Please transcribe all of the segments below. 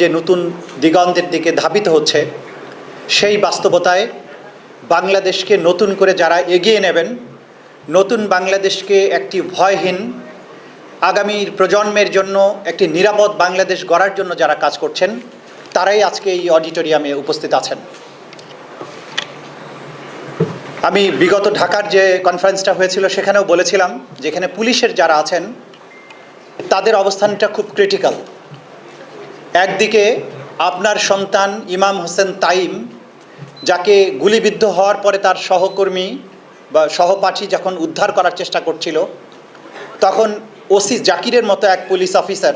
যে নতুন দিগন্তের দিকে ধাবিত হচ্ছে, সেই বাস্তবতায় বাংলাদেশকে নতুন করে যারা এগিয়ে নেবেন, নতুন বাংলাদেশকে একটি ভয়হীন আগামীর প্রজন্মের জন্য একটি নিরাপদ বাংলাদেশ গড়ার জন্য যারা কাজ করছেন, তারাই আজকে এই অডিটোরিয়ামে উপস্থিত আছেন। আমি বিগত ঢাকার যে কনফারেন্সটা হয়েছিল সেখানেও বলেছিলাম, যেখানে পুলিশের যারা আছেন, তাদের অবস্থানটা খুব ক্রিটিক্যাল। একদিকে আপনার সন্তান ইমাম হোসেন তাইম, যাকে গুলিবিদ্ধ হওয়ার পরে তার সহকর্মী বা সহপাঠী যখন উদ্ধার করার চেষ্টা করছিল, তখন ওসি জাকিরের মতো এক পুলিশ অফিসার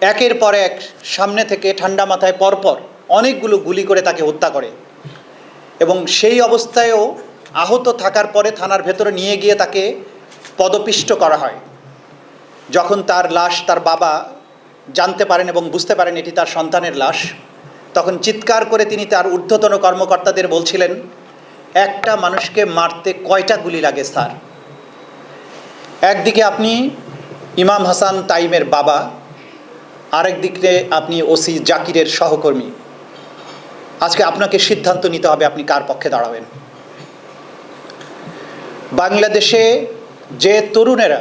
একের পর এক সামনে থেকে ঠান্ডা মাথায় পরপর অনেকগুলো গুলি করে তাকে হত্যা করে এবং সেই অবস্থায়ও আহত থাকার পরে থানার ভেতরে নিয়ে গিয়ে তাকে পদপিষ্ট করা হয়। যখন তার লাশ তার বাবা জানতে পারেন এবং বুঝতে পারেন এটি তার সন্তানের লাশ, তখন চিৎকার করে তিনি তার ঊর্ধ্বতন কর্মকর্তাদের বলছিলেন, একটা মানুষকে মারতে কয়টা গুলি লাগে, স্যার? একদিকে আপনি ইমাম হাসান তাইমের বাবা, আরেক দিকে আপনি ওসি জাকিরের সহকর্মী। আজকে আপনাকে সিদ্ধান্ত নিতে হবে আপনি কার পক্ষে দাঁড়াবেন। বাংলাদেশে যে তরুণেরা,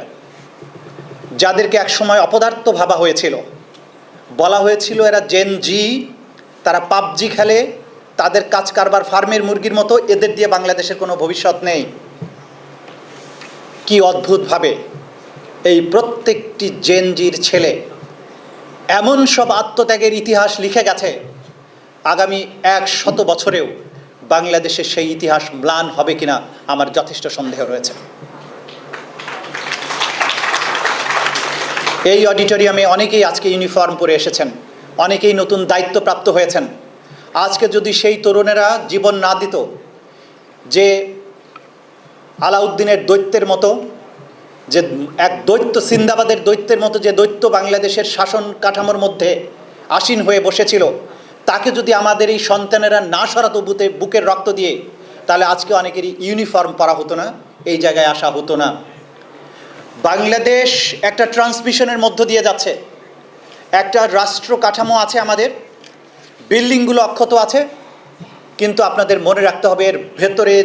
যাদেরকে একসময় অপদার্থ ভাবা হয়েছিল বলা হয়েছিল এরা জেন জি তারা পাবজি খেলে, তাদের কাজ কারবার ফার্মের মুরগির মতো, এদের দিয়ে বাংলাদেশের কোনো ভবিষ্যৎ নেই। কি অদ্ভুতভাবে, এই প্রত্যেকটি জেনজির ছেলে এমন সব আত্মত্যাগের ইতিহাস লিখে গেছে, আগামী এক শত বছরেও বাংলাদেশের সেই ইতিহাস ম্লান হবে কিনা আমার যথেষ্ট সন্দেহ রয়েছে। এই অডিটোরিয়ামে অনেকেই আজকে ইউনিফর্ম পরে এসেছেন, অনেকেই নতুন দায়িত্বপ্রাপ্ত হয়েছেন। আজকে যদি সেই তরুণেরা জীবন না দিত, যে আলাউদ্দিনের দৈত্যের মতো, যে এক দৈত্য সিন্দাবাদের দৈত্যের মতো, যে দৈত্য বাংলাদেশের শাসন কাঠামোর মধ্যে আসীন হয়ে বসেছিল, তাকে যদি আমাদের এই সন্তানেরা না সরাতো বুতে, বুকের রক্ত দিয়ে, তাহলে আজকে অনেকেরই ইউনিফর্ম পরা হতো না, এই জায়গায় আসা হতো না। বাংলাদেশ একটা ট্রান্সমিশনের মধ্য দিয়ে যাচ্ছে। একটা রাষ্ট্র কাঠামো আছে আমাদের, বিল্ডিংগুলো অক্ষত আছে, কিন্তু আপনাদের মনে রাখতে হবে এর ভেতরে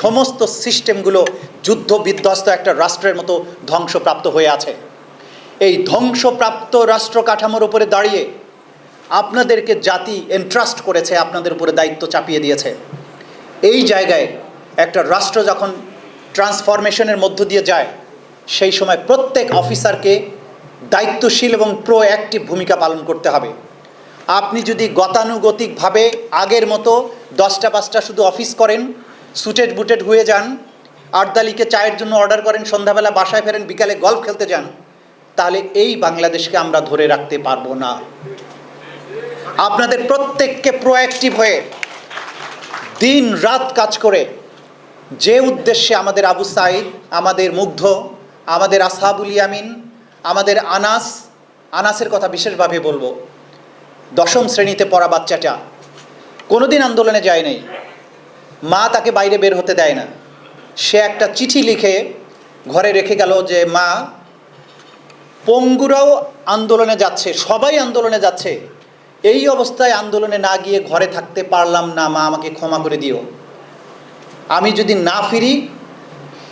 সমস্ত সিস্টেমগুলো যুদ্ধ বিধ্বস্ত একটা রাষ্ট্রের মতো ধ্বংসপ্রাপ্ত হয়ে আছে। এই ধ্বংসপ্রাপ্ত রাষ্ট্র কাঠামোর উপরে দাঁড়িয়ে আপনাদেরকে জাতি এন্ট্রাস্ট করেছে, আপনাদের উপরে দায়িত্ব চাপিয়ে দিয়েছে। এই জায়গায় একটা রাষ্ট্র যখন ট্রান্সফরমেশনের মধ্য দিয়ে যায় সেই সময় প্রত্যেক অফিসারকে দায়িত্বশীল এবং প্রো অ্যাক্টিভ ভূমিকা পালন করতে হবে। আপনি যদি গতানুগতিকভাবে আগের মতো দশটা পাঁচটা শুধু অফিস করেন সুটেড বুটেড হয়ে যান আটদালিকে চায়ের জন্য অর্ডার করেন, সন্ধ্যাবেলা বাসায় ফেরেন, বিকালে গল্ফ খেলতে যান, তাহলে এই বাংলাদেশকে আমরা ধরে রাখতে পারব না। আপনাদের প্রত্যেককে প্রোঅ্যাক্টিভ হয়ে দিন রাত কাজ করে, যে উদ্দেশ্যে আমাদের আবু সাইদ, আমাদের মুগ্ধ আমাদের আসহাবুল ইয়ামিন, আমাদের আনাস, আনাসের কথা বিশেষভাবে বলব। দশম শ্রেণীতে পড়া বাচ্চাটা কোনোদিন আন্দোলনে যায় নাই। মা তাকে বাইরে বের হতে দেয় না। সে একটা চিঠি লিখে ঘরে রেখে গেল যে, মা, পঙ্গুরাও আন্দোলনে যাচ্ছে, সবাই আন্দোলনে যাচ্ছে। এই অবস্থায় আন্দোলনে না গিয়ে ঘরে থাকতে পারলাম না, মা, আমাকে ক্ষমা করে দিও। আমি যদি না ফিরি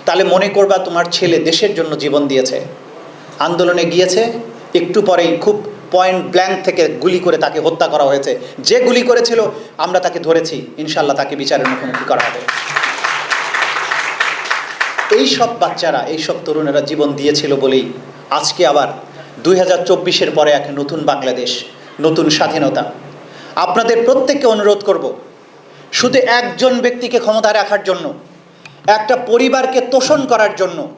তাহলে মনে করবা তোমার ছেলে দেশের জন্য জীবন দিয়েছে। আন্দোলনে গিয়েছে, একটু পরেই খুব পয়েন্ট ব্ল্যাঙ্ক থেকে গুলি করে তাকে হত্যা করা হয়েছে। যে গুলি করেছিল, আমরা তাকে ধরেছি। ইনশাল্লাহ তাকে বিচারের মুখোমুখি করা হবে। এই সব বাচ্চারা, এই সব তরুণেরা জীবন দিয়েছিল বলেই আজকে আবার দুই হাজার চব্বিশের পরে এক নতুন বাংলাদেশ, নতুন স্বাধীনতা। আপনাদের প্রত্যেককে অনুরোধ করব, শুধু একজন ব্যক্তিকে ক্ষমতায় রাখার জন্য একটা পরিবারকে তোষণ করার জন্য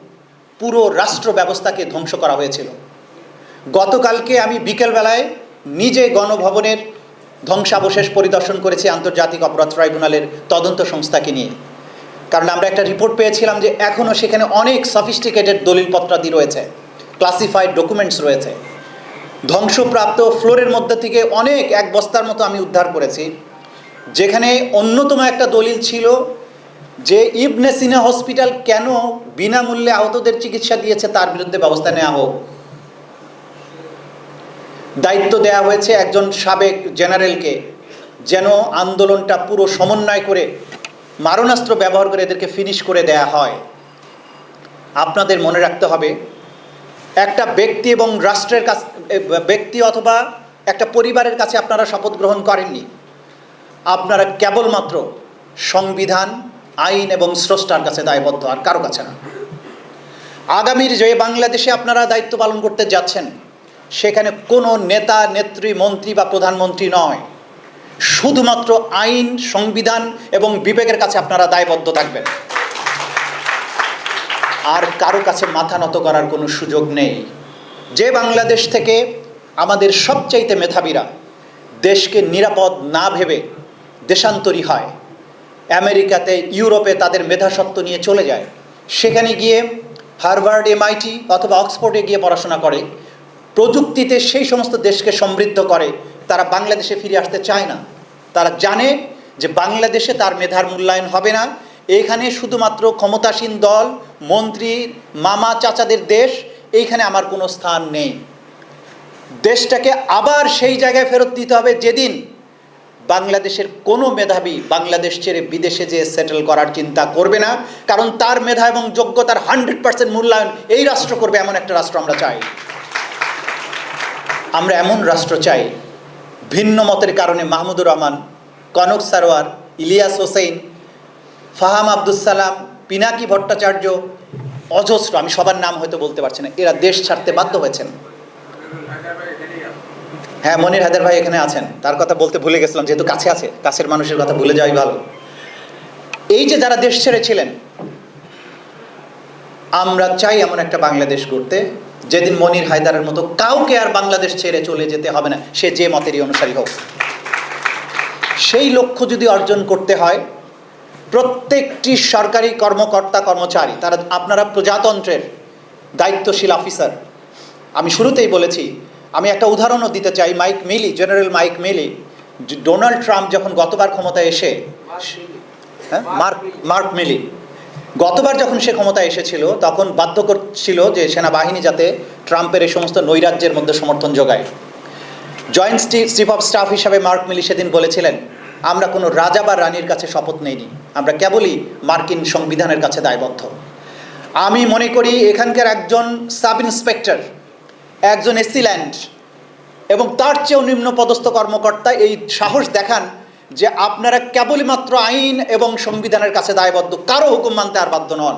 পুরো রাষ্ট্র ব্যবস্থাকে ধ্বংস করা হয়েছিল। গতকালকে আমি বিকেলবেলায় নিজে গণভবনের ধ্বংসাবশেষ পরিদর্শন করেছি আন্তর্জাতিক অপরাধ ট্রাইব্যুনালের তদন্ত সংস্থাকে নিয়ে। কারণ আমরা একটা রিপোর্ট পেয়েছিলাম যে এখনও সেখানে অনেক সফিস্টিকেটেড দলিলপত্রাদি রয়েছে ক্লাসিফাইড ডকুমেন্টস রয়েছে। ধ্বংসপ্রাপ্ত ফ্লোরের মধ্যে থেকে অনেক এক বস্তার মতো আমি উদ্ধার করেছি। যেখানে অন্যতম একটা দলিল ছিল যে ইবনে সিনা হসপিটাল কেন বিনামূল্যে আহতদের চিকিৎসা দিয়েছে তার বিরুদ্ধে ব্যবস্থা নেওয়া হোক। দায়িত্ব দেয়া হয়েছে একজন সাবেক জেনারেলকে যেন আন্দোলনটা পুরো সমন্বয় করে, মারণাস্ত্র ব্যবহার করে এদেরকে ফিনিশ করে দেয়া হয়। আপনাদের মনে রাখতে হবে, একটা ব্যক্তি এবং রাষ্ট্রের কাছ, ব্যক্তি অথবা একটা পরিবারের কাছে আপনারা শপথ গ্রহণ করেননি। আপনারা কেবলমাত্র সংবিধান আইন এবং স্রষ্টার কাছে দায়বদ্ধ আর কারও কাছে না। আগামীর যে বাংলাদেশে আপনারা দায়িত্ব পালন করতে যাচ্ছেন, সেখানে কোনো নেতা, নেত্রী, মন্ত্রী বা প্রধানমন্ত্রী নয়। শুধুমাত্র আইন, সংবিধান এবং বিবেকের কাছে আপনারা দায়বদ্ধ থাকবেন। আর কারও কাছে মাথা নত করার কোনো সুযোগ নেই। যে বাংলাদেশ থেকে আমাদের সবচাইতে মেধাবীরা দেশকে নিরাপদ না ভেবে দেশান্তরী হয় আমেরিকাতে, ইউরোপে তাদের মেধাসত্ব নিয়ে চলে যায়। সেখানে গিয়ে হার্ভার্ড এমআইটি অথবা অক্সফোর্ডে গিয়ে পড়াশোনা করে। প্রযুক্তিতে সেই সমস্ত দেশকে সমৃদ্ধ করে। তারা বাংলাদেশে ফিরে আসতে চায় না। তারা জানে যে বাংলাদেশে তার মেধার মূল্যায়ন হবে না। এইখানে শুধুমাত্র ক্ষমতাসীন দল, মন্ত্রী, মামা চাচাদের দেশ, এইখানে আমার কোনো স্থান নেই। দেশটাকে আবার সেই জায়গায় ফেরত দিতে হবে যেদিন বাংলাদেশের কোনো মেধাবী বাংলাদেশ ছেড়ে বিদেশে যে সেটেল করার চিন্তা করবে না, কারণ তার মেধা এবং যোগ্যতার হান্ড্রেড পার্সেন্ট মূল্যায়ন এই রাষ্ট্র করবে এমন একটা রাষ্ট্র আমরা চাই। আমরা এমন রাষ্ট্র চাই, ভিন্ন মতের কারণে মাহমুদুর রহমান, কনক সারোয়ার, ইলিয়াস হোসেন, ফাহাম আব্দুল সালাম, পিনাকি ভট্টাচার্য, অজস্র, আমি সবার নাম হয়তো বলতে পারছি না, এরা দেশ ছাড়তে বাধ্য হয়েছেন। হ্যাঁ মনির হায়দার ভাই এখানে আছেন। তার কথা বলতে ভুলে গেছিলাম, যেহেতু কাছে আছে, কাছের মানুষের কথা ভুলে যাওয়াই ভালো। এই যে যারা দেশ ছেড়েছিলেন আমরা চাই এমন একটা বাংলাদেশ করতে যেদিন মনির হায়দারের মতো কাউকে আর বাংলাদেশ ছেড়ে চলে যেতে হবে না, সে যে মতেরই অনুসারী হোক। সেই লক্ষ্য যদি অর্জন করতে হয়, প্রত্যেকটি সরকারি কর্মকর্তা, কর্মচারী, তারা আপনারা প্রজাতন্ত্রের দায়িত্বশীল অফিসার আমি শুরুতেই বলেছি আমি একটা উদাহরণও দিতে চাই, Mike Milley, general Mike Milley. Donald Trump যখন গতবার ক্ষমতায় এসে হ্যাঁ? Mark Mark Milley. গতবার যখন সে ক্ষমতায় এসেছিল, তখন বাধ্য করছিল যে সেনাবাহিনী যাতে ট্রাম্পের এই সমস্ত নৈরাজ্যের মধ্যে সমর্থন যোগায়। জয়েন্ট চিফ অফ স্টাফ হিসাবে মার্ক মিলি সেদিন বলেছিলেন, আমরা কোনো রাজা বা রানীর কাছে শপথ নেইনি, আমরা কেবলই মার্কিন সংবিধানের কাছে দায়বদ্ধ। আমি মনে করি এখানকার একজন সাব ইন্সপেক্টর একজন এসিল্যান্ড এবং তার চেয়েও নিম্ন পদস্থ কর্মকর্তা এই সাহস দেখান যে আপনারা কেবলমাত্র আইন এবং সংবিধানের কাছে দায়বদ্ধ, কারও হুকুম মানতে আর বাধ্য নন।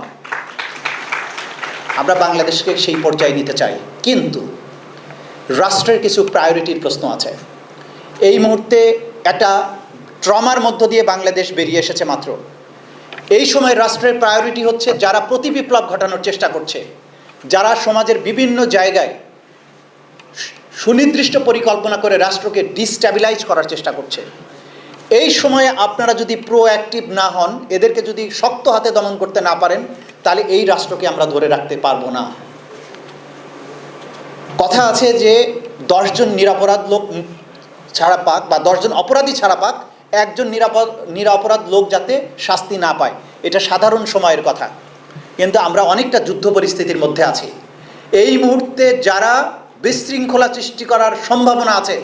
আমরা বাংলাদেশকে সেই পর্যায়ে নিতে চাই। কিন্তু রাষ্ট্রের কিছু প্রায়োরিটির প্রশ্ন আছে। এই মুহূর্তে একটা ট্রমার মধ্য দিয়ে বাংলাদেশ বেরিয়ে এসেছে মাত্র। এই সময় রাষ্ট্রের প্রায়োরিটি হচ্ছে যারা প্রতি বিপ্লব ঘটানোর চেষ্টা করছে, যারা সমাজের বিভিন্ন জায়গায় সুনির্দিষ্ট পরিকল্পনা করে রাষ্ট্রকে ডিস্ট্যাবিলাইজ করার চেষ্টা করছে। এই সময়ে আপনারা যদি প্রোঅ্যাক্টিভ না হন, এদেরকে যদি শক্ত হাতে দমন করতে না পারেন, তাহলে এই রাষ্ট্রকে আমরা ধরে রাখতে পারব না। কথা আছে যে দশজন নিরাপরাধ লোক ছাড়া পাক বা দশজন অপরাধী ছাড়া পাক, একজন নিরাপদ, নিরাপরাধ লোক যাতে শাস্তি না পায়। এটা সাধারণ সময়ের কথা। কিন্তু আমরা অনেকটা যুদ্ধ পরিস্থিতির মধ্যে আছি। এই মুহূর্তে যারা বিশৃঙ্খলা সৃষ্টি করার সম্ভাবনা আছে।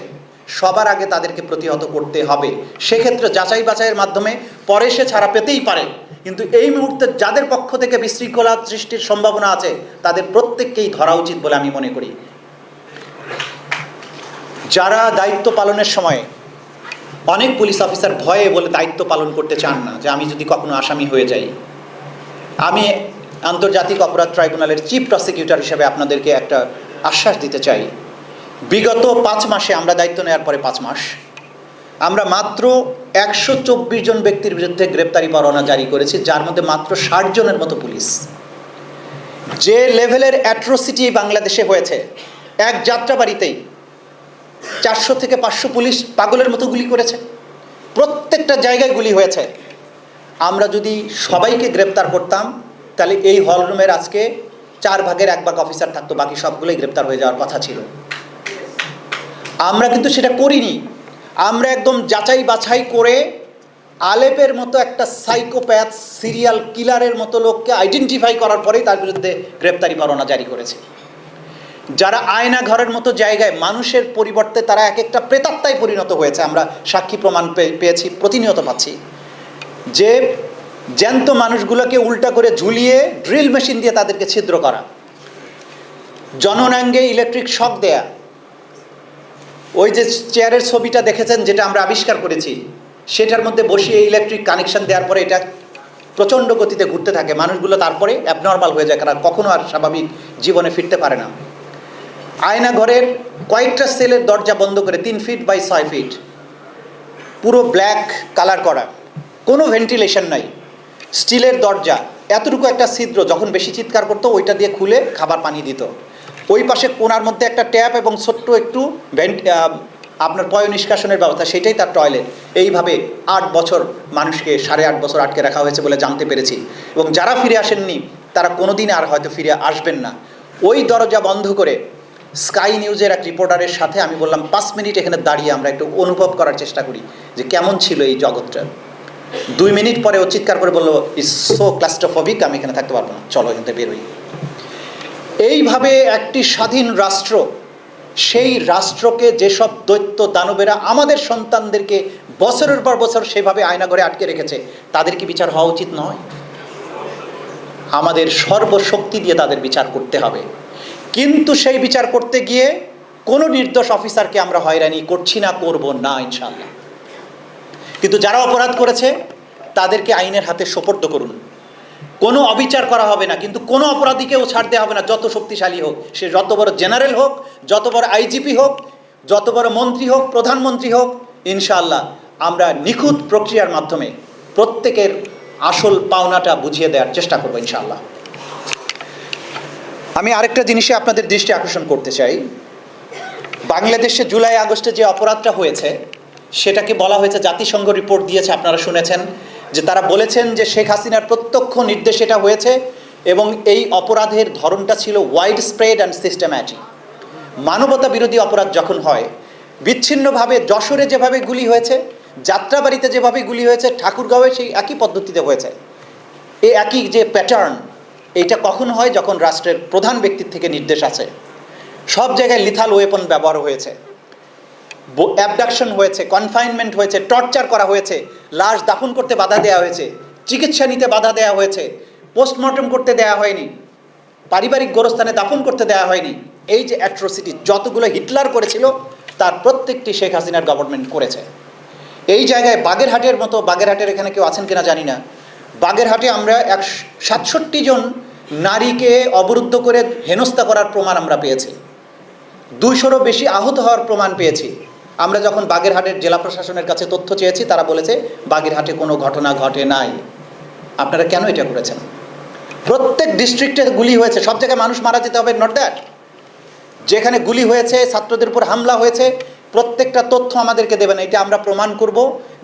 সবার আগে তাদেরকে প্রতিহত করতে হবে। সেক্ষেত্রে যাচাই বাছাইয়ের মাধ্যমে পরে সে ছাড়া পেতেই পারে। কিন্তু এই মুহূর্তে যাদের পক্ষ থেকে বিশৃঙ্খলা সৃষ্টির সম্ভাবনা আছে, তাদের প্রত্যেককেই ধরা উচিত বলে আমি মনে করি। যারা দায়িত্ব পালনের সময় অনেক পুলিশ অফিসার ভয়ে বলে দায়িত্ব পালন করতে চান না, যে আমি যদি কখনো আসামি হয়ে যাই। আমি আন্তর্জাতিক অপরাধ ট্রাইব্যুনালের চিফ প্রসিকিউটর হিসেবে আপনাদেরকে একটা আশ্বাস দিতে চাই। বিগত পাঁচ মাসে আমরা দায়িত্ব নেওয়ার পরে পাঁচ মাস, আমরা মাত্র একশো চব্বিশ জন ব্যক্তির বিরুদ্ধে গ্রেপ্তারি পরোয়ানা জারি করেছি, যার মধ্যে মাত্র ষাট জনের মতো পুলিশ। যে লেভেলের অ্যাট্রোসিটি বাংলাদেশে হয়েছে, এক যাত্রাবাড়িতেই চারশো থেকে পাঁচশো পুলিশ পাগলের মতো গুলি করেছে। প্রত্যেকটা জায়গায় গুলি হয়েছে। আমরা যদি সবাইকে গ্রেপ্তার করতাম, তাহলে এই হলরুমের আজকে চার ভাগের এক ভাগ অফিসার থাকতো, বাকি সবগুলোই গ্রেপ্তার হয়ে যাওয়ার কথা ছিল। আমরা কিন্তু সেটা করিনি। আমরা একদম যাচাই বাছাই করে আলেপের মতো একটা সাইকোপ্যাথ সিরিয়াল কিলারের মতো লোককে আইডেন্টিফাই করার পরেই তার বিরুদ্ধে গ্রেপ্তারি পরোয়ানা জারি করেছে। যারা আয়না ঘরের মতো জায়গায় মানুষের পরিবর্তে তারা এক একটা প্রেতাত্মায় পরিণত হয়েছে, আমরা সাক্ষী প্রমাণ পেয়েছি, প্রতিনিয়ত পাচ্ছি। যে জ্যান্ত মানুষগুলোকে উল্টা করে ঝুলিয়ে ড্রিল মেশিন দিয়ে তাদেরকে ছিদ্র করা। জননাঙ্গে ইলেকট্রিক শক দেয়া। ওই যে চেয়ারের ছবিটা দেখেছেন যেটা আমরা আবিষ্কার করেছি, সেটার মধ্যে বসিয়ে ইলেকট্রিক কানেকশন দেওয়ার পরে এটা প্রচণ্ড গতিতে ঘুরতে থাকে। মানুষগুলো তারপরে অ্যাবনর্মাল হয়ে যায়, কারণ কখনো আর স্বাভাবিক জীবনে ফিরতে পারে না। আয়না ঘরের কয়েকটা সেলের দরজা বন্ধ করে তিন ফিট বাই ছয় ফিট পুরো ব্ল্যাক কালার করা। কোনো ভেন্টিলেশন নাই। স্টিলের দরজা, এতটুকু একটা ছিদ্র, যখন বেশি চিৎকার করতো, ওইটা দিয়ে খুলে খাবার পানি দিত। ওই পাশে কোনার মধ্যে একটা ট্যাপ এবং ছোট্ট একটু ভেন্ট আপনার পয় নিষ্কাশনের ব্যবস্থা, সেটাই তার টয়লেট। এইভাবে আট বছর মানুষকে সাড়ে আট বছর আটকে রাখা হয়েছে বলে জানতে পেরেছি। এবং যারা ফিরে আসেননি, তারা কোনোদিন আর হয়তো ফিরে আসবেন না। ওই দরজা বন্ধ করে স্কাই নিউজের এক রিপোর্টারের সাথে আমি বললাম, পাঁচ মিনিট এখানে দাঁড়িয়ে আমরা একটু অনুভব করার চেষ্টা করি যে কেমন ছিল এই জগৎটা। দুই মিনিট পরে ও চিৎকার করে বলল ইস সো ক্লাস্টোফবিক আমি এখানে থাকতে পারব না। চলো এখান থেকে বেরোই এইভাবে একটি স্বাধীন রাষ্ট্র, সেই রাষ্ট্রকে যেসব দৈত্য দানবেরা আমাদের সন্তানদেরকে বছরের পর বছর সেভাবে আয়না ঘরে আটকে রেখেছে, তাদের কি বিচার হওয়া উচিত নয়? আমাদের সর্বশক্তি দিয়ে তাদের বিচার করতে হবে। কিন্তু সেই বিচার করতে গিয়ে কোনো নির্দোষ অফিসারকে আমরা হয়রানি করছি না, করব না ইনশাল্লাহ কিন্তু যারা অপরাধ করেছে, তাদেরকে আইনের হাতে সোপর্দ করুন। কোনো অবিচার করা হবে না, কিন্তু কোনো অপরাধীকেও ছাড় দেওয়া হবে না, যত শক্তিশালী হোক, সে যত বড় জেনারেল হোক, যত বড় আইজিপি হোক, যত বড় মন্ত্রী হোক, প্রধানমন্ত্রী হোক, ইনশাআল্লাহ আমরা নিখুঁত প্রক্রিয়ার মাধ্যমে প্রত্যেকের আসল পাওনাটা বুঝিয়ে দেওয়ার চেষ্টা করব ইনশাআল্লাহ। আমি আরেকটা জিনিসে আপনাদের দৃষ্টি আকর্ষণ করতে চাই। বাংলাদেশে জুলাই আগস্টে যে অপরাধটা হয়েছে সেটাকে বলা হয়েছে, জাতিসংঘ রিপোর্ট দিয়েছে, আপনারা শুনেছেন, যে তারা বলেছেন যে শেখ হাসিনার প্রত্যক্ষ নির্দেশ এটা হয়েছে এবং এই অপরাধের ধরনটা ছিল ওয়াইড স্প্রেড অ্যান্ড সিস্টেম্যাটিক মানবতা বিরোধী অপরাধ যখন হয়, বিচ্ছিন্নভাবে যশোরে যেভাবে গুলি হয়েছে, যাত্রাবাড়িতে যেভাবে গুলি হয়েছে, ঠাকুরগাঁওয়ে সেই একই পদ্ধতিতে হয়েছে। এই একই যে প্যাটার্ন এইটা কখন হয়? যখন রাষ্ট্রের প্রধান ব্যক্তির থেকে নির্দেশ আছে। সব জায়গায় লিথাল ওয়েপন ব্যবহার হয়েছে। অ্যাবডাকশন হয়েছে কনফাইনমেন্ট হয়েছে টর্চার করা হয়েছে, লাশ দাফন করতে বাধা দেওয়া হয়েছে, চিকিৎসা নিতে বাধা দেওয়া হয়েছে পোস্টমর্টম করতে দেওয়া হয়নি, পারিবারিক গোরস্থানে দাফন করতে দেওয়া হয়নি। এই যে অ্যাট্রোসিটি যতগুলো হিটলার করেছিল, তার প্রত্যেকটি শেখ হাসিনার গভর্নমেন্ট করেছে। এই জায়গায় বাগেরহাটের মতো, বাগেরহাটের এখানে কেউ আছেন কিনা জানি না। বাগেরহাটে আমরা এক সাতষট্টি জন নারীকে অবরুদ্ধ করে হেনস্থা করার প্রমাণ আমরা পেয়েছি। দুইশোরও বেশি আহত হওয়ার প্রমাণ পেয়েছি। আমরা যখন বাগেরহাটের জেলা প্রশাসনের কাছে তথ্য চেয়েছি, তারা বলেছে, বাগেরহাটে কোনো ঘটনা ঘটে নাই। আপনারা কেন এটা করেছেন? প্রত্যেক ডিস্ট্রিক্টে গুলি হয়েছে, সব জায়গায় মানুষ মারা যেতে হবে নট দ্যাট যেখানে গুলি হয়েছে, ছাত্রদের উপর হামলা হয়েছে, প্রত্যেকটা তথ্য আমাদেরকে দেবেন এটা আমরা প্রমাণ করব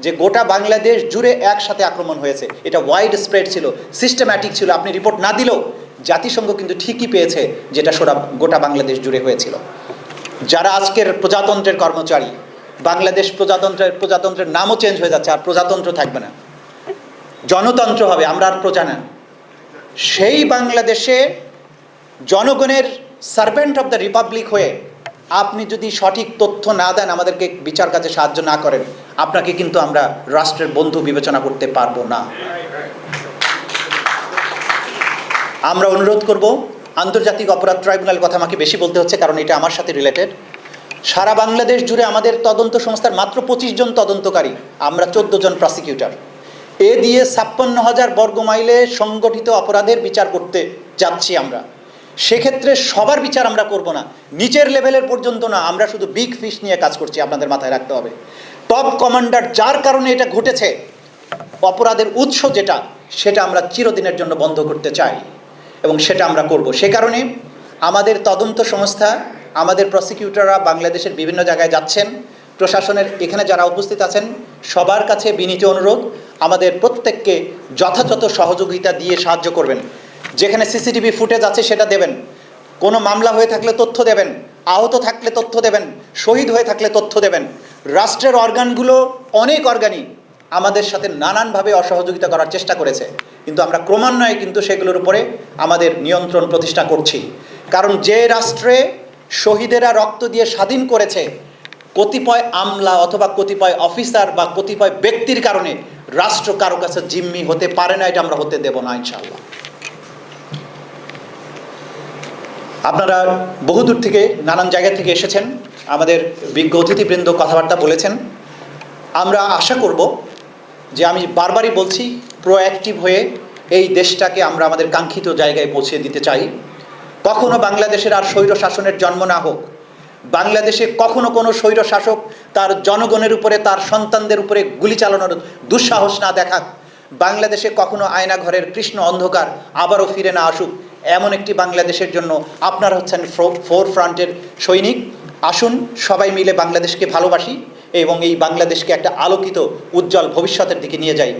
যে গোটা বাংলাদেশ জুড়ে একসাথে আক্রমণ হয়েছে। এটা ওয়াইড স্প্রেড ছিল সিস্টেম্যাটিক ছিল। আপনি রিপোর্ট না দিলেও জাতিসংঘ কিন্তু ঠিকই পেয়েছে যেটা সোরা গোটা বাংলাদেশ জুড়ে হয়েছিল। যারা আজকের প্রজাতন্ত্রের কর্মচারী, বাংলাদেশ প্রজাতন্ত্রের প্রজাতন্ত্রের নামও চেঞ্জ হয়ে যাচ্ছে আর প্রজাতন্ত্র থাকবে না। জনতন্ত্র হবে, আমরা আর প্রজা না। সেই বাংলাদেশে জনগণের সার্ভেন্ট অফ দ্য রিপাবলিক হয়ে আপনি যদি সঠিক তথ্য না দেন, আমাদেরকে বিচার কাজে সাহায্য না করেন, আপনাকে কিন্তু আমরা রাষ্ট্রের বন্ধু বিবেচনা করতে পারব না। আমরা অনুরোধ করব আন্তর্জাতিক অপরাধ ট্রাইব্যুনাল কথা আমাকে বেশি বলতে হচ্ছে, কারণ এটা আমার সাথে রিলেটেড সারা বাংলাদেশ জুড়ে আমাদের তদন্ত সংস্থার মাত্র পঁচিশ জন তদন্তকারী, আমরা চোদ্দ জন প্রসিকিউটর এ দিয়ে ছাপ্পান্ন হাজার বর্গ মাইলে সংগঠিত অপরাধের বিচার করতে যাচ্ছি আমরা। সেক্ষেত্রে সবার বিচার আমরা করব না, নিচের লেভেলের পর্যন্ত না, আমরা শুধু বিগ ফিশ নিয়ে কাজ করছি, আপনাদের মাথায় রাখতে হবে। টপ কমান্ডার যার কারণে এটা ঘটেছে, অপরাধের উৎস যেটা, সেটা আমরা চিরদিনের জন্য বন্ধ করতে চাই। এবং সেটা আমরা করব। সে কারণে আমাদের তদন্ত সংস্থা, আমাদের প্রসিকিউটররা বাংলাদেশের বিভিন্ন জায়গায় যাচ্ছেন। প্রশাসনের এখানে যারা উপস্থিত আছেন, সবার কাছে বিনীত অনুরোধ, আমাদের প্রত্যেককে যথাযথ সহযোগিতা দিয়ে সাহায্য করবেন। যেখানে সিসিটিভি ফুটেজ আছে সেটা দেবেন। কোনো মামলা হয়ে থাকলে তথ্য দেবেন। আহত থাকলে তথ্য দেবেন। শহীদ হয়ে থাকলে তথ্য দেবেন। রাষ্ট্রের অর্গানগুলো অনেক অর্গানই আমাদের সাথে নানানভাবে অসহযোগিতা করার চেষ্টা করেছে। কিন্তু আমরা ক্রমান্বয়ে কিন্তু সেগুলোর উপরে আমাদের নিয়ন্ত্রণ প্রতিষ্ঠা করছি। কারণ যে রাষ্ট্রে শহীদেরা রক্ত দিয়ে স্বাধীন করেছে, কতিপয় আমলা অথবা কতিপয় অফিসার বা কতিপয় ব্যক্তির কারণে রাষ্ট্র কারও কাছে জিম্মি হতে পারে না, এটা আমরা হতে দেব না, ইনশাআল্লাহ। আপনারা বহুদূর থেকে, নানান জায়গা থেকে এসেছেন। আমাদের বিজ্ঞ অতিথিবৃন্দ কথাবার্তা বলেছেন। আমরা আশা করব যে আমি বারবারই বলছি প্রোঅ্যাক্টিভ হয়ে এই দেশটাকে আমরা আমাদের কাঙ্ক্ষিত জায়গায় পৌঁছে দিতে চাই। কখনো বাংলাদেশের আর স্বৈর শাসনের জন্ম না হোক, বাংলাদেশে কখনো কোনো স্বৈর শাসক তার জনগণের উপরে, তার সন্তানদের উপরে গুলি চালানোর দুঃসাহস না দেখাক। বাংলাদেশে কখনো আয়নাঘরের কৃষ্ণ অন্ধকার আবারও ফিরে না আসুক। এমন একটি বাংলাদেশের জন্য আপনারা হচ্ছেন ফোর ফ্রন্টের সৈনিক। আসুন, সবাই মিলে বাংলাদেশকে ভালোবাসি। এবং এই বাংলাদেশকে একটা আলোকিত উজ্জ্বল ভবিষ্যতের দিকে নিয়ে যাই।